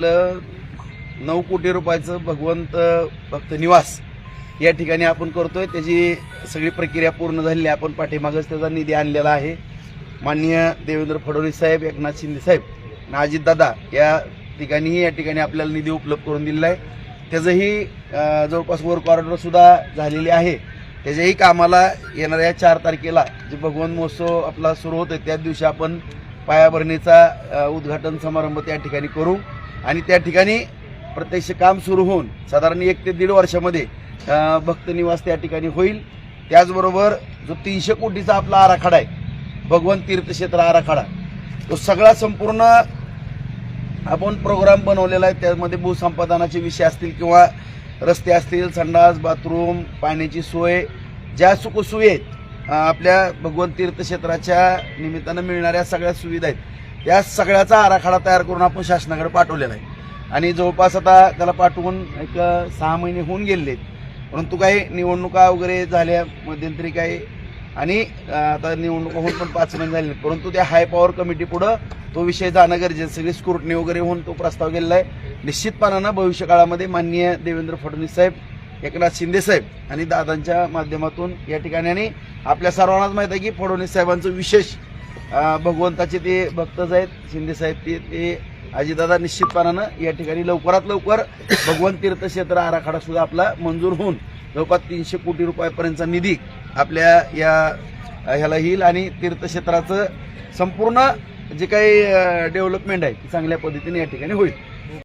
आपलं नऊ कोटी रुपयाचं भगवंत भक्त निवास या ठिकाणी आपण करतोय. त्याची सगळी प्रक्रिया पूर्ण झालेली आहे. आपण पाठीमागच त्याचा निधी आणलेला आहे. माननीय देवेंद्र फडणवीस साहेब एकनाथ शिंदे साहेब आणि अजितदादा या ठिकाणीही या ठिकाणी आपल्याला निधी उपलब्ध करून दिलेला आहे. त्याचंही जवळपास वर्क ऑर्डरसुद्धा झालेली आहे. त्याच्याही कामाला येणाऱ्या चार तारखेला जे भगवंत महोत्सव आपला सुरू होतोय त्या दिवशी आपण पायाभरणीचा उद्घाटन समारंभ त्या ठिकाणी करू. आणि त्या ठिकाणी प्रत्यक्ष काम सुरू होऊन साधारण एक ते दीड वर्षामध्ये भक्तनिवास भक्त निवास त्या ठिकाणी होईल. त्याचबरोबर जो तीनशे कोटीचा आपला आराखडा आहे भगवंत तीर्थक्षेत्र आराखडा तो सगळा संपूर्ण आपण प्रोग्राम बनवलेला आहे. त्यामध्ये भूसंपादनाचे विषय असतील किंवा रस्ते असतील संडास बाथरूम पाण्याची सोय ज्या सुखसोयी आहेत आपल्या भगवंत तीर्थक्षेत्राच्या निमित्तानं मिळणाऱ्या सगळ्या सुविधा आहेत. या सगळ्याचा आराखडा तयार करून आपण शासनाकडे पाठवलेला आहे. आणि जवळपास आता त्याला पाठवून एक सहा महिने होऊन गेलेले आहेत. परंतु काही निवडणुका वगैरे झाल्या मध्यंतरी काही. आणि आता निवडणुका होऊन पण पाच महिने झाले परंतु त्या हाय पॉवर कमिटी पुढं तो विषय जाणं गरजेचं सगळी स्क्रुटनी वगैरे होऊन तो प्रस्ताव गेलेला आहे. निश्चितपणानं भविष्यकाळामध्ये माननीय देवेंद्र फडणवीस साहेब एकनाथ शिंदे साहेब आणि दादांच्या माध्यमातून या ठिकाणी आणि आपल्या सर्वांनाच माहीत आहे की फडणवीस साहेबांचं विशेष भगवंताचे ते भक्तच आहेत शिंदे साहेब ते ते अजितदादा निश्चितपणानं या ठिकाणी लवकरात लवकर भगवंत तीर्थक्षेत्र आराखडा सुद्धा आपला मंजूर होऊन जवळपास तीनशे कोटी रुपयापर्यंतचा निधी आपल्या या ह्याला येईल आणि तीर्थक्षेत्राचं संपूर्ण जे काही डेव्हलपमेंट आहे ती चांगल्या पद्धतीने या ठिकाणी होईल.